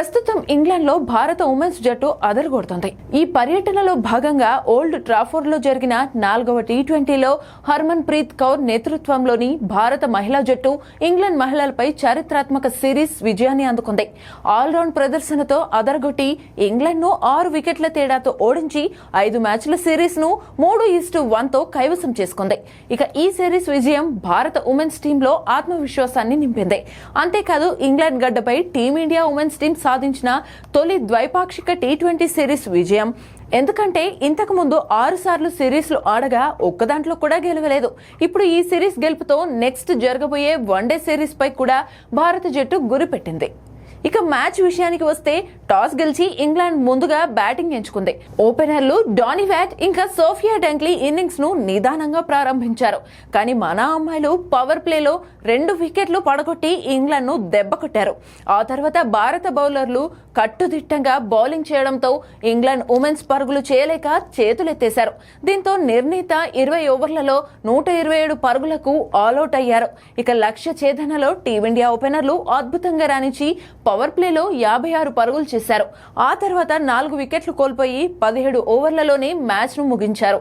ప్రస్తుతం ఇంగ్లాండ్లో భారత ఉమెన్స్ జట్టు అదరగొడుతోంది. ఈ పర్యటనలో భాగంగా ఓల్డ్ ట్రాఫోర్లో జరిగిన నాలుగవ టీ ట్వంటీలో హర్మన్ ప్రీత్ కౌర్ నేతృత్వంలోని భారత మహిళా జట్టు ఇంగ్లాండ్ మహిళలపై చారిత్రాత్మక సిరీస్ విజయాన్ని అందుకుంది. ఆల్రౌండ్ ప్రదర్శనతో అదరగొట్టి ఇంగ్లాండ్ను ఆరు వికెట్ల తేడాతో ఓడించి ఐదు మ్యాచ్ల సిరీస్ను మూడు ఈస్టు వన్తో కైవసం చేసుకుంది. ఇక ఈ సిరీస్ విజయం భారత ఉమెన్స్ టీంలో ఆత్మవిశ్వాసాన్ని నింపింది. అంతేకాదు ఇంగ్లాండ్ గడ్డపై టీమిండియా ఉమెన్స్ టీం సాధించిన తొలి ద్వైపాక్షిక టీ ట్వంటీ సిరీస్ విజయం. ఎందుకంటే ఇంతకు ముందు ఆరు సార్లు సిరీస్లు ఆడగా ఒక్క దాంట్లో కూడా గెలవలేదు. ఇప్పుడు ఈ సిరీస్ గెలుపుతో నెక్స్ట్ జరగబోయే వన్డే సిరీస్ పై కూడా భారత జట్టు గురిపెట్టింది ఇక మ్యాచ్ విషయానికి వస్తే టాస్ గెలిచి ఇంగ్లాండ్ ముందుగా బ్యాటింగ్ ఎంచుకుంది. ఓపెనర్లు డానీ వ్యాట్ ఇంకా సోఫియా డంక్లీ ఇన్నింగ్స్ను నిదానంగా ప్రారంభించారు. కానీ మన అమ్మాయిలు పవర్ ప్లేలో రెండు వికెట్లు పడగొట్టి ఇంగ్లాండ్ను దెబ్బ కొట్టారు. ఆ తర్వాత భారత బౌలర్లు కట్టుదిట్టంగా బౌలింగ్ చేయడంతో ఇంగ్లాండ్ ఉమెన్స్ పరుగులు చేయలేక చేతులెత్తేశారు. దీంతో నిర్ణీత ఇరవై ఓవర్లలో నూట ఇరవై ఏడు పరుగులకు ఆల్అౌట్ అయ్యారు. ఇక లక్ష్య ఛేదనలో టీమిండియా ఓపెనర్లు అద్భుతంగా రాణించి పవర్ ప్లేలో యాభై ఆరు పరుగులు చేశారు. ఆ తర్వాత నాలుగు వికెట్లు కోల్పోయి పదిహేడు ఓవర్లలోనే మ్యాచ్ను ముగించారు.